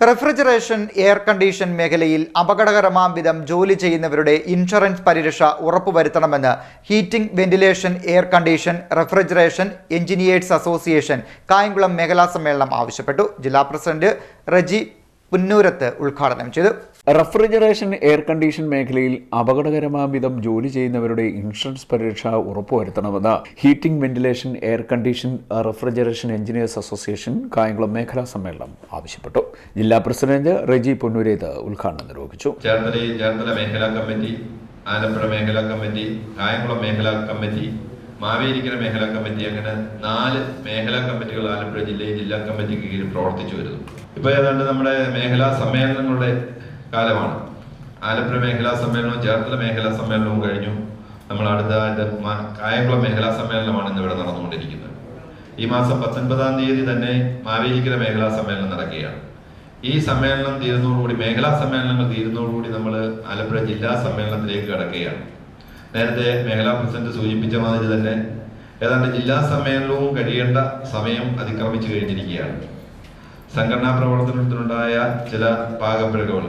Refrigeration air condition മേഖലയിൽ അപകടകരമാം വിധം ജോലി ചെയ്യുന്നവരുടെ ഇൻഷുറൻസ് പരിരക്ഷ ഉറപ്പുവരുത്തണമെന്ന് heating ventilation air condition refrigeration engineers association Kayamkulam മേഖലാ സമ്മേളനം ആവശ്യപ്പെട്ടു. ജില്ലാ പ്രസിഡന്റ് റജി പുന്നൂരത്ത് ഉദ്ഘാടനം ചെയ്തു. റെഫ്രിജറേഷൻ എയർ കണ്ടീഷൻ മേഖലയിൽ അപകടകരമായ വിധം ജോലി ചെയ്യുന്നവരുടെ ഇൻഷുറൻസ് പരിരക്ഷ ഉറപ്പുവരുത്തണമെന്ന് heating ventilation air condition refrigeration engineers association Kayamkulam മേഖലാ സമ്മേളനം ആവശ്യപ്പെട്ടു. ജില്ലാ പ്രസിഡന്റ് റെജി പൊന്നൂരേത് ഉദ്ഘാടനം നിർവഹിച്ചു. ചേർത്തല മേഖലാ കമ്മിറ്റി ആലപ്പുഴ മേഖലാ കമ്മിറ്റി കായംകുളം മേഖലാ കമ്മിറ്റി മാവേലിക്കര മേഖലാ കമ്മിറ്റി അങ്ങനെ നാല് മേഖലാ കമ്മിറ്റികൾ ആലപ്പുഴ ജില്ലയിൽ ജില്ലാ കമ്മിറ്റിക്ക് കീഴിൽ പ്രവർത്തിച്ചു വരുന്നു. ഇപ്പോൾ ഏതാണ്ട് നമ്മുടെ മേഖലാ സമ്മേളനങ്ങളുടെ കാലമാണ്. ആലപ്പുഴ മേഖലാ സമ്മേളനവും ചേർത്തല മേഖലാ സമ്മേളനവും കഴിഞ്ഞു. നമ്മൾ അടുത്തതായിട്ട് കായംകുളം മേഖലാ സമ്മേളനമാണ് ഇന്ന് ഇവിടെ നടന്നുകൊണ്ടിരിക്കുന്നത്. ഈ മാസം പത്തൊൻപതാം തീയതി തന്നെ മാവേലിക്കര മേഖലാ സമ്മേളനം നടക്കുകയാണ്. ഈ സമ്മേളനം തീരുന്നതോടുകൂടി മേഖലാ സമ്മേളനങ്ങൾ തീരുന്നതോടുകൂടി നമ്മൾ ആലപ്പുഴ ജില്ലാ സമ്മേളനത്തിലേക്ക് കടക്കുകയാണ്. നേരത്തെ മേഖലാ പ്രസിഡന്റ് സൂചിപ്പിച്ച മാതിരി തന്നെ ഏതാണ്ട് ജില്ലാ സമ്മേളനവും കഴിയേണ്ട സമയം അതിക്രമിച്ചു കഴിഞ്ഞിരിക്കുകയാണ്. സംഘടനാ പ്രവർത്തനത്തിനുണ്ടായ ചില പാകപ്പിഴകൾ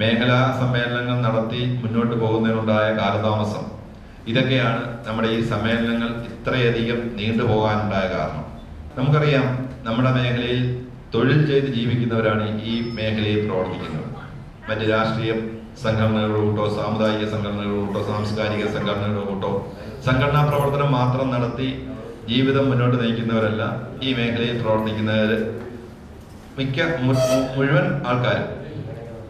മേഖലാ സമ്മേളനങ്ങൾ നടത്തി മുന്നോട്ട് പോകുന്നതിനുണ്ടായ കാലതാമസം ഇതൊക്കെയാണ് നമ്മുടെ ഈ സമ്മേളനങ്ങൾ ഇത്രയധികം നീണ്ടുപോകാനുണ്ടായ കാരണം. നമുക്കറിയാം നമ്മുടെ മേഖലയിൽ തൊഴിൽ ചെയ്ത് ജീവിക്കുന്നവരാണ് ഈ മേഖലയിൽ പ്രവർത്തിക്കുന്നത്. മറ്റ് രാഷ്ട്രീയ സംഘടനകളുടെ കൂട്ടോ സാമുദായിക സംഘടനകളുടെ കൂട്ടോ സാംസ്കാരിക സംഘടനകളുടെ കൂട്ടോ സംഘടനാ പ്രവർത്തനം മാത്രം നടത്തി ജീവിതം മുന്നോട്ട് നയിക്കുന്നവരല്ല ഈ മേഖലയിൽ പ്രവർത്തിക്കുന്നവർ മിക്ക മുഴുവൻ ആൾക്കാരും.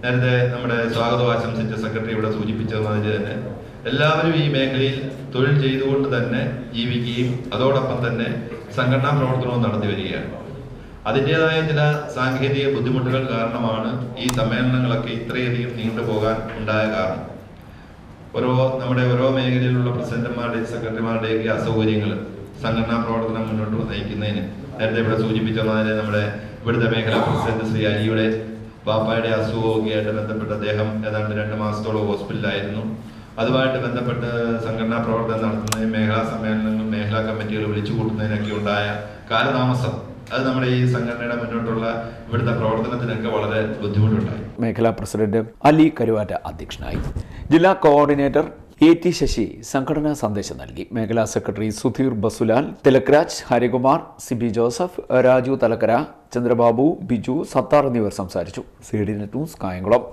നേരത്തെ നമ്മുടെ സ്വാഗതം ആശംസിച്ച സെക്രട്ടറി ഇവിടെ സൂചിപ്പിച്ചതിന് തന്നെ. എല്ലാവരും ഈ മേഖലയിൽ തൊഴിൽ ചെയ്തുകൊണ്ട് തന്നെ ജീവിക്കുകയും അതോടൊപ്പം തന്നെ സംഘടനാ പ്രവർത്തനവും നടത്തി വരികയാണ്. അതിന്റെതായ ചില സാങ്കേതിക ബുദ്ധിമുട്ടുകൾ കാരണമാണ് ഈ സമ്മേളനങ്ങളൊക്കെ ഇത്രയധികം നീണ്ടുപോകാൻ ഉണ്ടായ കാരണം. ഓരോ നമ്മുടെ ഓരോ മേഖലയിലുള്ള പ്രസിഡന്റുമാരുടെയും സെക്രട്ടറിമാരുടെയൊക്കെ അസൗകര്യങ്ങൾ സംഘടനാ പ്രവർത്തനം മുന്നോട്ട് നയിക്കുന്നതിന് നേരത്തെ ഇവിടെ സൂചിപ്പിച്ച മാതിരി നമ്മുടെ ഇവിടുത്തെ മേഖലാ പ്രസിഡന്റ് ശ്രീ അലിയുടെ ബാപ്പായുടെ അസുഖമൊക്കെ ആയിട്ട് ബന്ധപ്പെട്ട് അദ്ദേഹം ഏതാണ്ട് രണ്ട് മാസത്തോളം ഹോസ്പിറ്റലായിരുന്നു അതുമായിട്ട് ബന്ധപ്പെട്ട് സംഘടനാ പ്രവർത്തനം നടത്തുന്നതിന് മേഖലാ സമ്മേളനങ്ങളും മേഖലാ കമ്മിറ്റികൾ വിളിച്ചു കൂട്ടുന്നതിനൊക്കെ ഉണ്ടായ കാലതാമസം അത് നമ്മുടെ ഈ സംഘടനയുടെ മുന്നോട്ടുള്ള ഇവിടുത്തെ പ്രവർത്തനത്തിനൊക്കെ വളരെ ബുദ്ധിമുട്ടുണ്ടായി. മേഖലാ പ്രസിഡന്റ് അലി കരുവാറ്റ അധ്യക്ഷനായി. ജില്ലാ കോർഡിനേറ്റർ എ ടി ശശി സംഘടനാ സന്ദേശം നൽകി. മേഖലാ സെക്രട്ടറി സുധീർ ബസുലാൽ തിലക്രാജ് ഹരികുമാർ സിബി ജോസഫ് രാജു തലക്കര ചന്ദ്രബാബു ബിജു സത്താർ എന്നിവർ സംസാരിച്ചു. C D net news Kayamkulam.